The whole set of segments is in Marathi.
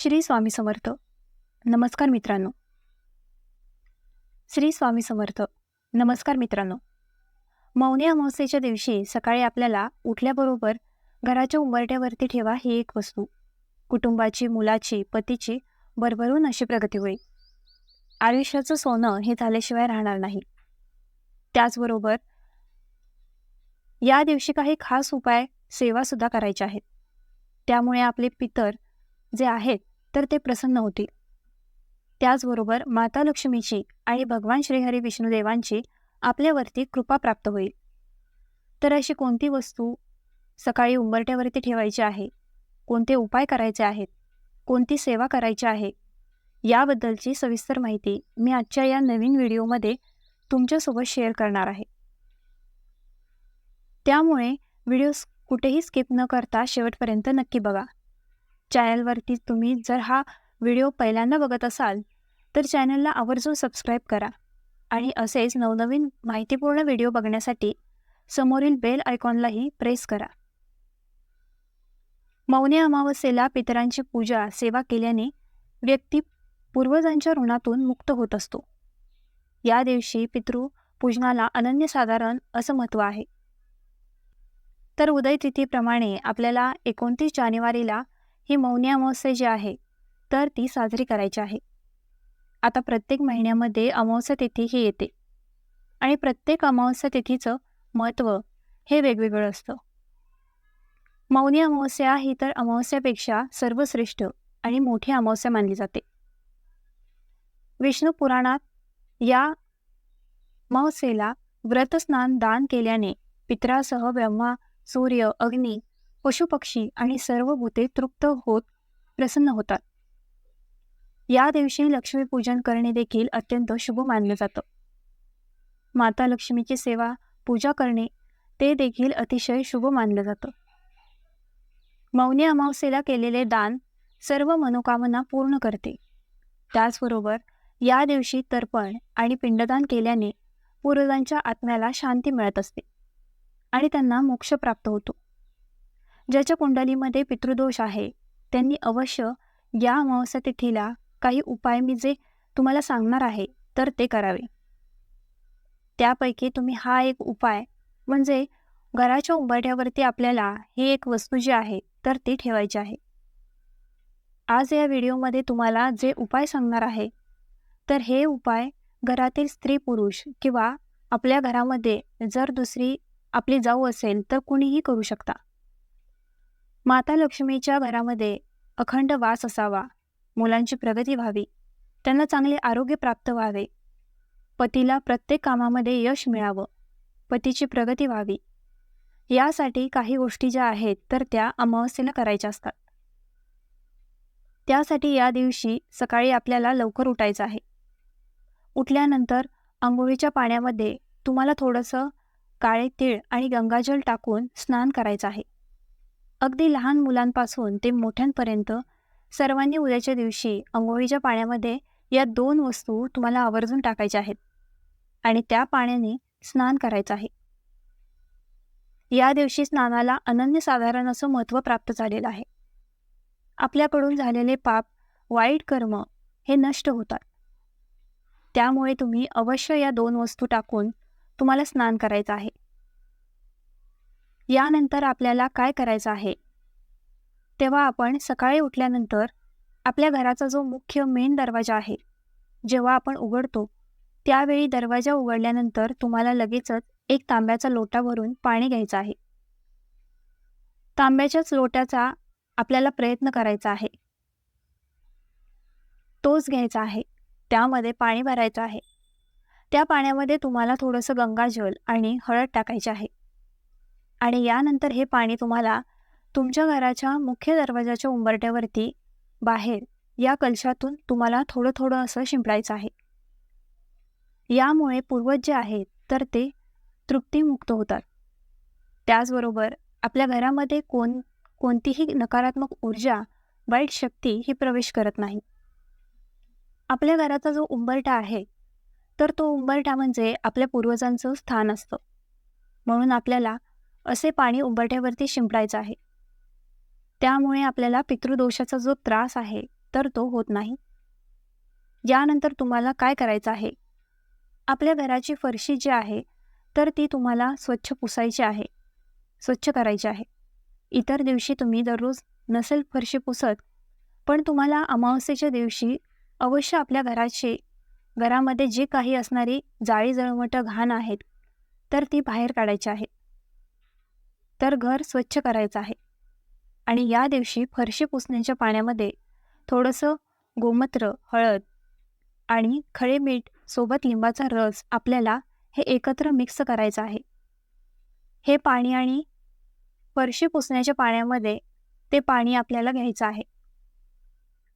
श्री स्वामी समर्थ. नमस्कार मित्रांनो. श्री स्वामी समर्थ. नमस्कार मित्रांनो. मौनी अमावस्येच्या दिवशी सकाळी आपल्याला उठल्याबरोबर घराच्या उंबरट्यावरती ठेवा ही एक वस्तू. कुटुंबाची मुलाची पतीची भरभरून अशी प्रगती होईल. आयुष्याचं सोनं हे झाल्याशिवाय राहणार नाही. त्याचबरोबर या दिवशी काही खास उपाय सेवासुद्धा करायच्या आहेत. त्यामुळे आपले पितर जे आहेत तर ते प्रसन्न होतील त्याचबरोबर माता लक्ष्मीची आणि भगवान श्रीहरी विष्णुदेवांची आपल्यावरती कृपा प्राप्त होईल. तर अशी कोणती वस्तू सकाळी उंबरट्यावरती ठेवायची आहे? कोणते उपाय करायचे आहेत? कोणती सेवा करायची आहे? याबद्दलची सविस्तर माहिती मी आजच्या या नवीन व्हिडिओमध्ये तुमच्यासोबत शेअर करणार आहे. त्यामुळे व्हिडिओ कुठेही स्किप न करता शेवटपर्यंत नक्की बघा. चॅनलवरती तुम्ही जर हा व्हिडिओ पहिल्यांदा बघत असाल तर चॅनलला आवर्जून सबस्क्राईब करा आणि असेच नवनवीन माहितीपूर्ण व्हिडिओ बघण्यासाठी समोरील बेल आयकॉनलाही प्रेस करा. मौनी अमावस्येला पितरांची पूजा सेवा केल्याने व्यक्ती पूर्वजांच्या ऋणातून मुक्त होत असतो. या दिवशी पितृ पूजनाला अनन्यसाधारण असं महत्त्व आहे. तर उदय तिथीप्रमाणे आपल्याला एकोणतीस जानेवारीला ही मौनी अमावस्या जी आहे तर ती साजरी करायची आहे. आता प्रत्येक महिन्यामध्ये अमावस्या तिथी ही येते. आणि प्रत्येक अमावस्या तिथीचं महत्त्व हे वेगवेगळं असतं. मौनी अमावस्या ही तर अमावस्यापेक्षा सर्वश्रेष्ठ आणि मोठी अमावस्या मानली जाते. विष्णू पुराणात या अमावस्येला व्रतस्नान दान केल्याने पित्रासह ब्रह्मा सूर्य अग्नी पशुपक्षी आणि सर्व भूते तृप्त होत प्रसन्न होतात. या दिवशी लक्ष्मीपूजन करणे देखील अत्यंत शुभ मानलं जातं. माता लक्ष्मीची सेवा पूजा करणे ते देखील अतिशय शुभ मानलं जातं. मौनी अमावस्येला केलेले दान सर्व मनोकामना पूर्ण करते. त्याचबरोबर या दिवशी तर्पण आणि पिंडदान केल्याने पूर्वजांच्या आत्म्याला शांती मिळत असते आणि त्यांना मोक्ष प्राप्त होतो. ज्याच्या कुंडलीमध्ये पितृदोष आहे त्यांनी अवश्य या अमावस्या तिथीला काही उपाय मी जे तुम्हाला सांगणार आहे तर ते करावे. त्यापैकी तुम्ही हा एक उपाय म्हणजे घराच्या उंबरठ्यावरती आपल्याला ही एक वस्तू जी आहे तर ती ठेवायची आहे. आज या व्हिडिओमध्ये तुम्हाला जे उपाय सांगणार आहे तर हे उपाय घरातील स्त्री पुरुष किंवा आपल्या घरामध्ये जर दुसरी आपली जाऊ असेल तर कुणीही करू शकता. माता लक्ष्मीच्या घरामध्ये अखंड वास असावा मुलांची प्रगती व्हावी त्यांना चांगले आरोग्य प्राप्त व्हावे. पतीला प्रत्येक कामामध्ये यश मिळावं पतीची प्रगती व्हावी. यासाठी काही गोष्टी ज्या आहेत तर त्या अमावस्येला करायच्या असतात. त्यासाठी या दिवशी सकाळी आपल्याला लवकर उठायचं आहे. उठल्यानंतर आंघोळीच्या पाण्यामध्ये तुम्हाला थोडंसं काळे तीळ आणि गंगाजल टाकून स्नान करायचं आहे. अगदी लहान मुलांपासून ते मोठ्यांपर्यंत सर्वांनी उद्याच्या दिवशी आंघोळीच्या पाण्यामध्ये या दोन वस्तू तुम्हाला आवर्जून टाकायच्या आहेत आणि त्या पाण्याने स्नान करायचं आहे. या दिवशी स्नानाला अनन्यसाधारण असं महत्त्व प्राप्त झालेलं आहे. आपल्याकडून झालेले पाप वाईट कर्म हे नष्ट होतात. त्यामुळे तुम्ही अवश्य या दोन वस्तू टाकून तुम्हाला स्नान करायचं आहे. यानंतर आपल्याला काय करायचं आहे? तेव्हा आपण सकाळी उठल्यानंतर आपल्या घराचा जो मुख्य मेन दरवाजा आहे जेव्हा आपण उघडतो त्यावेळी दरवाजा उघडल्यानंतर तुम्हाला लगेचच एक तांब्याचा लोटा भरून पाणी घ्यायचं आहे. तांब्याच्याच लोट्याचा आपल्याला प्रयत्न करायचा आहे. तोच घ्यायचा आहे. त्यामध्ये पाणी भरायचं आहे. त्या पाण्यामध्ये तुम्हाला थोडंसं गंगाजल आणि हळद टाकायचे आहे. आणि यानंतर हे पाणी तुम्हाला तुमच्या घराच्या मुख्य दरवाजाच्या उंबरट्यावरती बाहेर या कलशातून तुम्हाला थोडं थोडं असं शिंपडायचं आहे. यामुळे पूर्वज जे आहेत तर ते तृप्तीमुक्त होतात. त्याचबरोबर आपल्या घरामध्ये कोण कोणतीही नकारात्मक ऊर्जा वाईट शक्ती ही प्रवेश करत नाही. आपल्या घराचा जो उंबरठा आहे तर तो उंबरठा म्हणजे आपल्या पूर्वजांचं स्थान असतं. म्हणून आपल्याला असे पाणी उंबरठ्यावरती शिंपडायचं आहे. त्यामुळे आपल्याला पितृदोषाचा जो त्रास आहे तर तो होत नाही. यानंतर तुम्हाला काय करायचं आहे? आपल्या घराची फरशी जी आहे तर ती तुम्हाला स्वच्छ पुसायची आहे. स्वच्छ करायची आहे. इतर दिवशी तुम्ही दररोज नसेल फरशी पुसत पण तुम्हाला अमावस्येच्या दिवशी अवश्य आपल्या घराचे घरामध्ये जे काही असणारी जाळी जळमटं घाण आहेत तर ती बाहेर काढायची आहे. तर घर स्वच्छ करायचं आहे. आणि या दिवशी फरशी पुसण्याच्या पाण्यामध्ये थोडंसं गोमूत्र हळद आणि खळे मीठ सोबत लिंबाचा रस आपल्याला हे एकत्र मिक्स करायचं आहे. हे पाणी आणि फरशी पुसण्याच्या पाण्यामध्ये ते पाणी आपल्याला घ्यायचं आहे.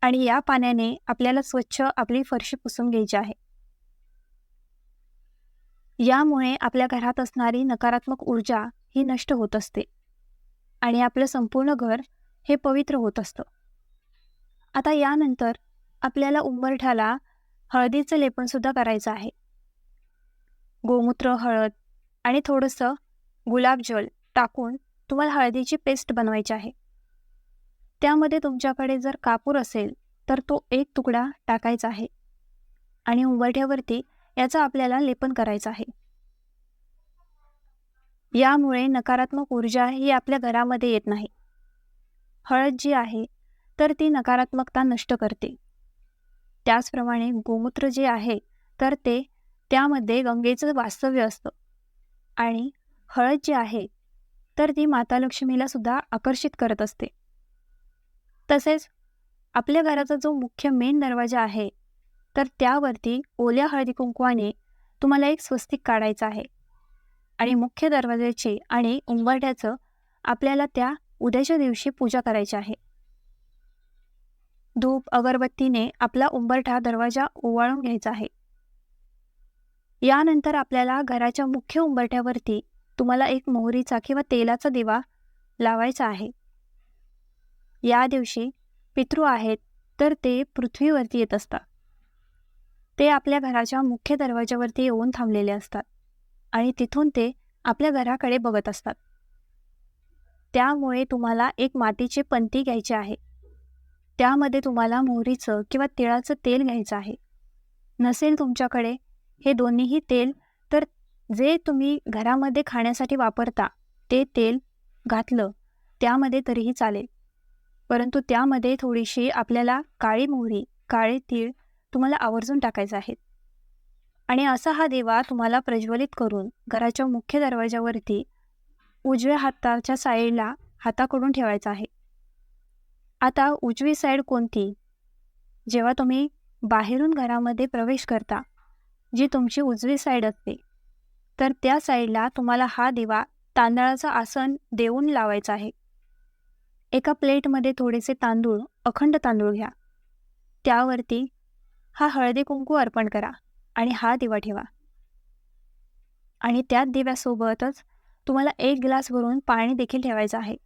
आणि या पाण्याने आपल्याला स्वच्छ आपली फरशी पुसून घ्यायची आहे. यामुळे आपल्या घरात असणारी नकारात्मक ऊर्जा ही नष्ट होत असते. आणि आपलं संपूर्ण घर हे पवित्र होत असतं. आता यानंतर आपल्याला उंबरठ्याला हळदीचं लेपनसुद्धा करायचं आहे. गोमूत्र हळद आणि थोडंसं गुलाबजल टाकून तुम्हाला हळदीची पेस्ट बनवायची आहे. त्यामध्ये तुमच्याकडे जर कापूर असेल तर तो एक तुकडा टाकायचा आहे. आणि उंबरठ्यावरती याचं आपल्याला लेपन करायचं आहे. यामुळे नकारात्मक ऊर्जा ही आपल्या घरामध्ये येत नाही. हळद जी आहे तर ती नकारात्मकता नष्ट करते. त्याचप्रमाणे गोमूत्र जे आहे तर ते त्यामध्ये गंगेचं वास्तव्य असतं. आणि हळद जी आहे तर ती माता लक्ष्मीला सुद्धा आकर्षित करत असते. तसेच आपल्या घराचा जो मुख्य मेन दरवाजा आहे तर त्यावरती ओल्या हळदी कुंकवाने तुम्हाला एक स्वस्तिक काढायचं आहे. आणि मुख्य दरवाज्याची आणि उंबरठ्याचं आपल्याला त्या उद्याच्या दिवशी पूजा करायची आहे. धूप अगरबत्तीने आपला उंबरठा दरवाजा ओवाळून घ्यायचा आहे. यानंतर आपल्याला घराच्या मुख्य उंबरठ्यावरती तुम्हाला एक मोहरीचा किंवा तेलाचा दिवा लावायचा आहे. या दिवशी पितृ आहेत तर ते पृथ्वीवरती येत असतात. ते आपल्या घराच्या मुख्य दरवाजावरती येऊन थांबलेले असतात. आणि तिथून ते आपल्या घराकडे बघत असतात. त्यामुळे तुम्हाला एक मातीची पंती घ्यायची आहे. त्यामध्ये तुम्हाला मोहरीचं किंवा तिळाचं तेल घ्यायचं आहे. नसेल तुमच्याकडे हे दोन्हीही तेल तर जे तुम्ही घरामध्ये खाण्यासाठी वापरता ते तेल घातलं त्यामध्ये तरीही चालेल. परंतु त्यामध्ये थोडीशी आपल्याला काळी मोहरी काळे तीळ तुम्हाला आवर्जून टाकायचं आहे. आणि असा हा दिवा तुम्हाला प्रज्वलित करून घराच्या मुख्य दरवाजावरती उजव्या हाताच्या साईडला हाताकडून ठेवायचा आहे. आता उजवी साईड कोणती? जेव्हा तुम्ही बाहेरून घरामध्ये प्रवेश करता जी तुमची उजवी साईड असते तर त्या साईडला तुम्हाला हा दिवा तांदळाचं आसन देऊन लावायचा आहे. एका प्लेटमध्ये थोडेसे तांदूळ अखंड तांदूळ घ्या. त्यावरती हा हळदी कुंकू अर्पण करा. आणि हा दिवा ठेवा. आणि त्याच दिव्यासोबतच तुम्हाला एक ग्लास भरून पाणी देखील ठेवायचं आहे.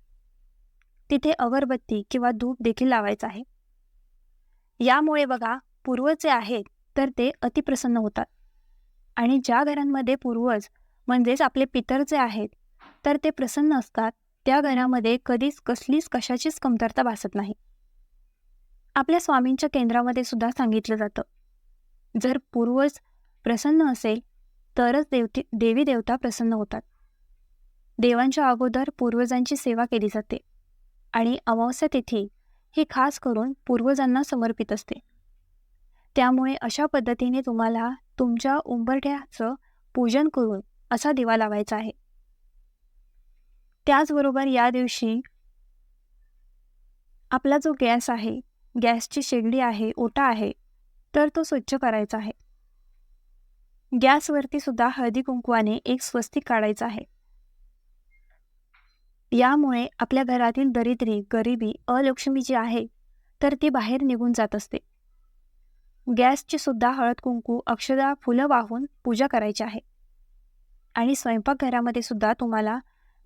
तिथे अगरबत्ती किंवा धूप देखील लावायचं आहे. यामुळे बघा पूर्वज जे आहेत तर ते अतिप्रसन्न होतात. आणि ज्या घरांमध्ये पूर्वज म्हणजेच आपले पितर जे आहेत तर ते प्रसन्न असतात त्या घरामध्ये कधीच कसलीच कशाचीच कमतरता भासत नाही. आपल्या स्वामींच्या केंद्रामध्ये सुद्धा सांगितलं जातं. जर पूर्वज प्रसन्न असेल तरच देवती देवी देवता प्रसन्न होतात. देवांच्या अगोदर पूर्वजांची सेवा केली जाते आणि अमावस्या तिथी ही खास करून पूर्वजांना समर्पित असते. त्यामुळे अशा पद्धतीने तुम्हाला तुमच्या उंबरठ्याचं पूजन करून असा दिवा लावायचा आहे. त्याचबरोबर या दिवशी आपला जो गॅस आहे गॅसची शेगडी आहे ओटा आहे तर तो स्वच्छ करायचा आहे. गॅसवरती सुद्धा हळदी कुंकवाने एक स्वस्तिक काढायचा आहे. यामुळे आपल्या घरातील दरिद्री गरिबी अलक्ष्मी जी आहे तर ती बाहेर निघून जात असते. गॅसची सुद्धा हळद कुंकू अक्षदा फुलं वाहून पूजा करायची आहे. आणि स्वयंपाकघरामध्ये सुद्धा तुम्हाला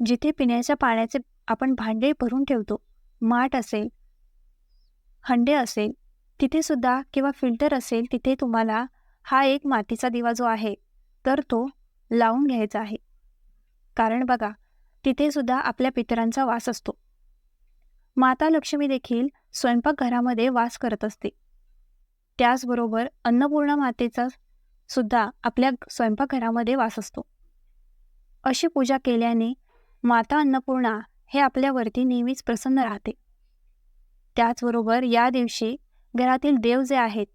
जिथे पिण्याच्या पाण्याचे आपण भांडे भरून ठेवतो माठ असेल हंडे असेल तिथेसुद्धा किंवा फिल्टर असेल तिथे तुम्हाला हा एक मातीचा दिवा जो आहे तर तो लावून घ्यायचा आहे. कारण बघा तिथेसुद्धा आपल्या पितरांचा वास असतो. माता लक्ष्मी देखील स्वयंपाकघरामध्ये वास करत असते. त्याचबरोबर अन्नपूर्णा मातेचा सुद्धा आपल्या स्वयंपाकघरामध्ये वास असतो. अशी पूजा केल्याने माता अन्नपूर्णा हे आपल्यावरती नेहमीच प्रसन्न राहते. त्याचबरोबर या दिवशी घरातील देव जे आहेत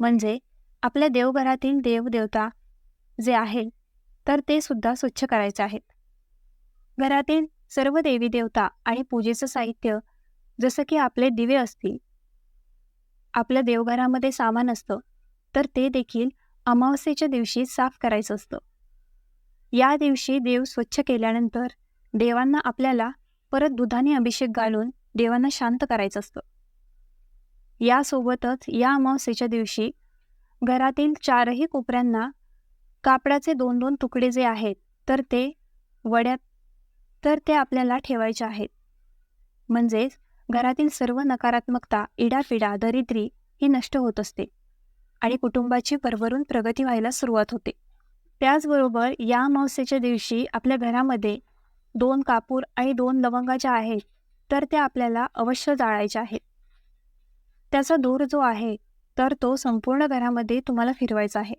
म्हणजे आपल्या देवघरातील देवदेवता जे आहे तर ते सुद्धा स्वच्छ करायचे आहेत. घरातील सर्व देवी देवता आणि पूजेचं साहित्य जसं की आपले दिवे असतील आपल्या देवघरामध्ये सामान असतं तर ते देखील अमावस्येच्या दिवशी साफ करायचं असतं. या दिवशी देव स्वच्छ केल्यानंतर देवांना आपल्याला परत दुधाने अभिषेक घालून देवांना शांत करायचं असतं. यासोबतच या अमावस्येच्या दिवशी घरातील चारही कोपऱ्यांना कापडाचे दोन दोन तुकडे जे आहेत तर ते वड्यात तर ते आपल्याला ठेवायचे आहेत. म्हणजेच घरातील सर्व नकारात्मकता इडापिडा दरिद्री ही नष्ट होत असते आणि कुटुंबाची परवरून प्रगती व्हायला सुरुवात होते. त्याचबरोबर या अमावस्येच्या दिवशी आपल्या घरामध्ये दोन कापूर आणि दोन लवंगा ज्या आहेत तर त्या आपल्याला अवश्य जाळायच्या आहेत. त्याचा दूर जो आहे तर तो संपूर्ण घरामध्ये तुम्हाला फिरवायचा आहे.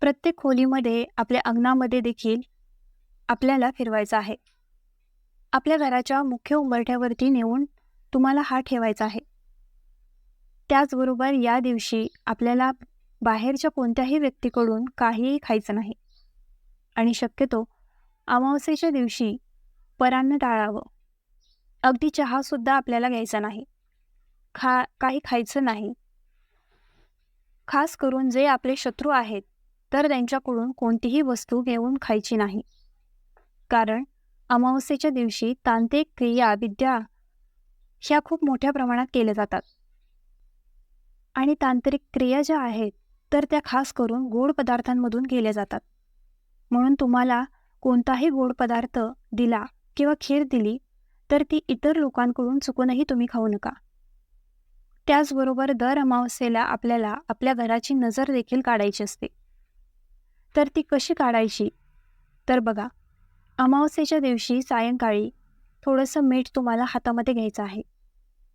प्रत्येक खोलीमध्ये आपल्या अंगणामध्ये देखील आपल्याला फिरवायचा आहे. आपल्या घराच्या मुख्य उंबरठ्यावरती नेऊन तुम्हाला हा ठेवायचा आहे. त्याचबरोबर या दिवशी आपल्याला बाहेरच्या कोणत्याही व्यक्तीकडून काहीही खायचं नाही. आणि शक्यतो अमावस्येच्या दिवशी परान्न टाळावं. अगदी चहासुद्धा आपल्याला घ्यायचा नाही. खा काही खायचं नाही. खास करून जे आपले शत्रू आहेत तर त्यांच्याकडून कोणतीही वस्तू घेऊन खायची नाही. कारण अमावस्येच्या दिवशी तांत्रिक क्रिया विद्या ह्या खूप मोठ्या प्रमाणात केल्या जातात. आणि तांत्रिक क्रिया ज्या आहेत तर त्या खास करून गोड पदार्थांमधून केल्या जातात. म्हणून तुम्हाला कोणताही गोड पदार्थ दिला किंवा खीर दिली तर ती इतर लोकांकडून चुकूनही तुम्ही खाऊ नका. त्याचबरोबर दर अमावस्येला आपल्याला आपल्या घराची नजर देखील काढायची असते. तर ती कशी काढायची? तर बघा अमावस्येच्या दिवशी सायंकाळी थोडंसं मीठ तुम्हाला हातामध्ये घ्यायचं आहे.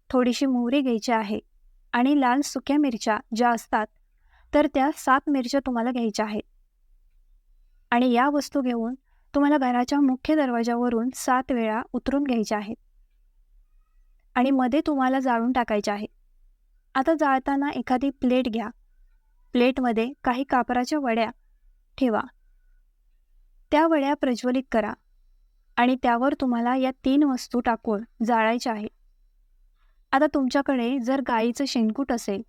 थोडीशी मोहरी घ्यायची आहे आणि लाल सुक्या मिरच्या ज्या असतात तर त्या सात मिरच्या तुम्हाला घ्यायच्या आहेत. आणि या वस्तू घेऊन तुम्हाला घराच्या मुख्य दरवाजावरून सात वेळा उतरून घ्यायच्या आहेत. आणि मध्ये तुम्हाला जाळून टाकायचे आहे आता जाळताना एखादी प्लेट घ्या. प्लेटमध्ये काही कापराच्या वड्या ठेवा. त्या वड्या प्रज्वलित करा आणि त्यावर तुम्हाला या तीन वस्तू टाकून जाळायच्या आहेत. आता तुमच्याकडे जर गाईचं शेणकूट असेल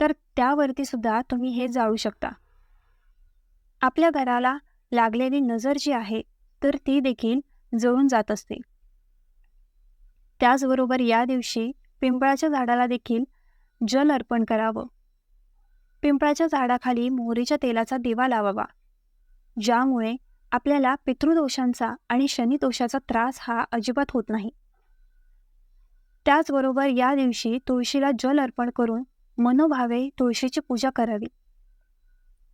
तर त्यावरती सुद्धा तुम्ही हे जाळू शकता. आपल्या घराला लागलेली नजर जी आहे तर ती देखील जळून जात असते. त्याचबरोबर या दिवशी पिंपळाच्या झाडाला देखील जल अर्पण करावं. पिंपळाच्या झाडाखाली मोहरीच्या तेलाचा दिवा लावावा. ज्यामुळे आपल्याला पितृदोषांचा आणि शनिदोषाचा त्रास हा अजिबात होत नाही. त्याचबरोबर या दिवशी तुळशीला जल अर्पण करून मनोभावे तुळशीची पूजा करावी.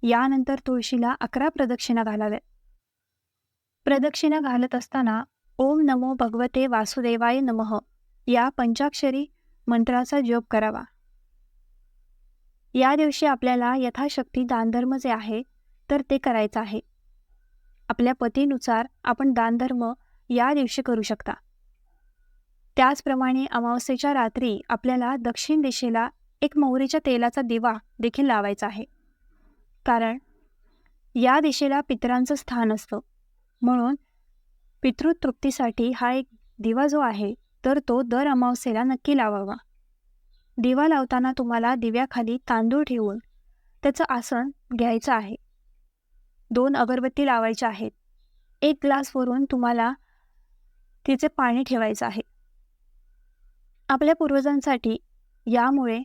यानंतर तुळशीला अकरा प्रदक्षिणा घालाव्यात. प्रदक्षिणा घालत असताना ओम नमो भगवते वासुदेवाय नमः या पंचाक्षरी मंत्राचा जप करावा. या दिवशी आपल्याला यथाशक्ती दानधर्म जे आहे तर ते करायचं आहे. आपल्या पतीनुसार आपण दानधर्म या दिवशी करू शकता. त्याचप्रमाणे अमावस्येच्या रात्री आपल्याला दक्षिण दिशेला एक मोहरीच्या तेलाचा दिवा देखील लावायचा आहे. कारण या दिशेला पितरांचं स्थान असतं. म्हणून पितृतृप्तीसाठी हा एक दिवा जो आहे तर तो दर अमावस्येला नक्की लावावा. दिवा लावताना तुम्हाला दिव्याखाली तांदूळ ठेवून त्याचं आसन घ्यायचं आहे. दोन अगरबत्ती लावायच्या आहेत. एक ग्लासवरून तुम्हाला तिचे पाणी ठेवायचं आहे. आपल्या पूर्वजांसाठी यामुळे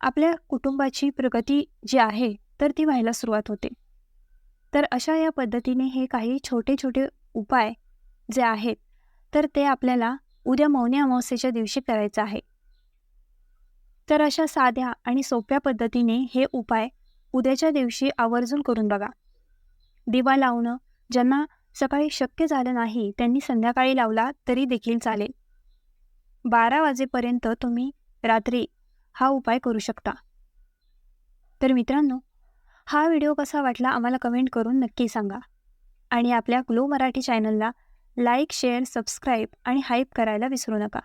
आपल्या कुटुंबाची प्रगती जी आहे तर ती व्हायला सुरुवात होते. तर अशा या पद्धतीने हे काही छोटे छोटे उपाय जे आहेत तर ते आपल्याला उद्या मौनी अमावस्येच्या दिवशी करायचं आहे. तर अशा साध्या आणि सोप्या पद्धतीने हे उपाय उद्याच्या दिवशी आवर्जून करून बघा. दिवा लावणं ज्यांना सकाळी शक्य झालं नाही त्यांनी संध्याकाळी लावला तरी देखील चालेल. बारा वाजेपर्यंत तुम्ही रात्री हा उपाय करू शकता. तर मित्रांनो हा व्हिडिओ कसा वाटला आम्हाला कमेंट करून नक्की सांगा. आणि आपल्या ग्लो मराठी चॅनलला लाईक शेअर सबस्क्राईब आणि हाईप करायला विसरू नका.